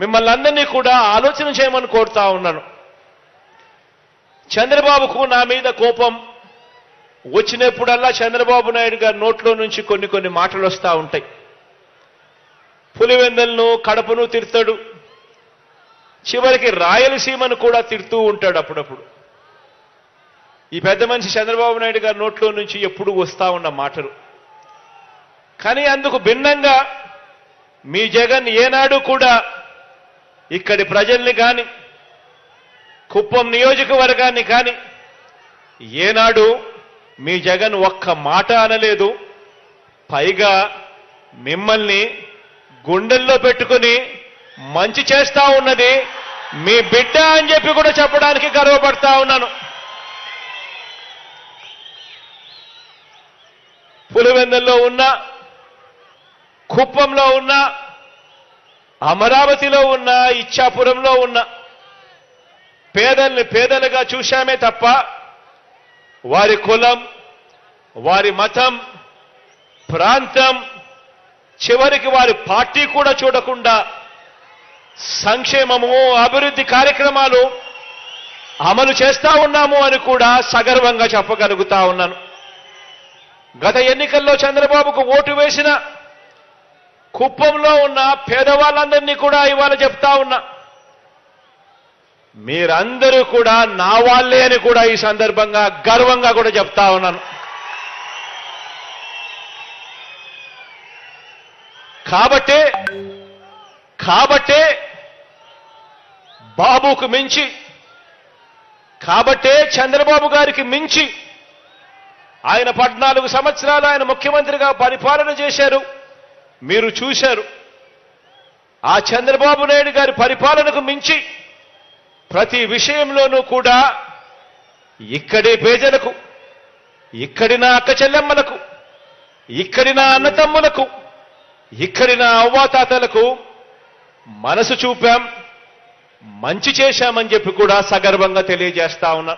మిమ్మల్ని అందరినీ కూడా ఆలోచన చేయమని కోరుతా ఉన్నాను. చంద్రబాబుకు నా మీద కోపం వచ్చినప్పుడల్లా చంద్రబాబు నాయుడు గారి నోట్లో నుంచి కొన్ని కొన్ని మాటలు వస్తూ ఉంటాయి. పులివెందలను కడపను తిడతాడు. చివరికి రాయలసీమను కూడా తిడుతూ ఉంటాడు అప్పుడప్పుడు. ఈ పెద్ద మనిషి చంద్రబాబు నాయుడు గారి నోట్లో నుంచి ఎప్పుడు వస్తూ ఉన్న మాటలు. కానీ అందుకు భిన్నంగా మీ జగన్ ఏనాడు కూడా ఇక్కడి ప్రజల్ని కానీ కుప్పం నియోజకవర్గాన్ని కానీ ఏనాడు మీ జగన్ ఒక్క మాట అనలేదు. పైగా మిమ్మల్ని గుండెల్లో పెట్టుకుని మంచి చేస్తా ఉన్నది మీ బిడ్డ అని చెప్పి కూడా చెప్పడానికి గర్వపడతా ఉన్నాను. పులివెందుల్లో ఉన్న కుప్పంలో ఉన్న అమరావతిలో ఉన్న ఇచ్చాపురంలో ఉన్న పేదల్ని పేదలుగా చూశామే తప్ప వారి కులం వారి మతం ప్రాంతం చివరికి వారి పార్టీ కూడా చూడకుండా సంక్షేమము అభివృద్ధి కార్యక్రమాలు అమలు చేస్తా ఉన్నాము అని కూడా సగర్వంగా చెప్పగలుగుతా ఉన్నాను. గత ఎన్నికల్లో చంద్రబాబుకు ఓటు వేసిన కుప్పంలో ఉన్న పేదవాళ్ళందరినీ కూడా ఇవాళ చెప్తా ఉన్నా. మీరందరూ కూడా నా వాళ్ళే అని కూడా ఈ సందర్భంగా గర్వంగా కూడా చెప్తా ఉన్నాను. కాబట్టే కాబట్టే బాబుకు మించి కాబట్టే చంద్రబాబు గారికి మించి ఆయన పద్నాలుగు సంవత్సరాలు ఆయన ముఖ్యమంత్రిగా పరిపాలన చేశారు. మీరు చూశారు. ఆ చంద్రబాబు నాయుడు గారి పరిపాలనకు మించి ప్రతి విషయంలోనూ కూడా ఇక్కడి పేదలకు ఇక్కడి నా అక్క చెల్లెమ్మలకు ఇక్కడి నా అన్నతమ్ములకు ఇక్కడి నా అవ్వాతాతలకు మనసు చూపాం మంచి చేశామని చెప్పి కూడా సగర్వంగా తెలియజేస్తా ఉన్నా.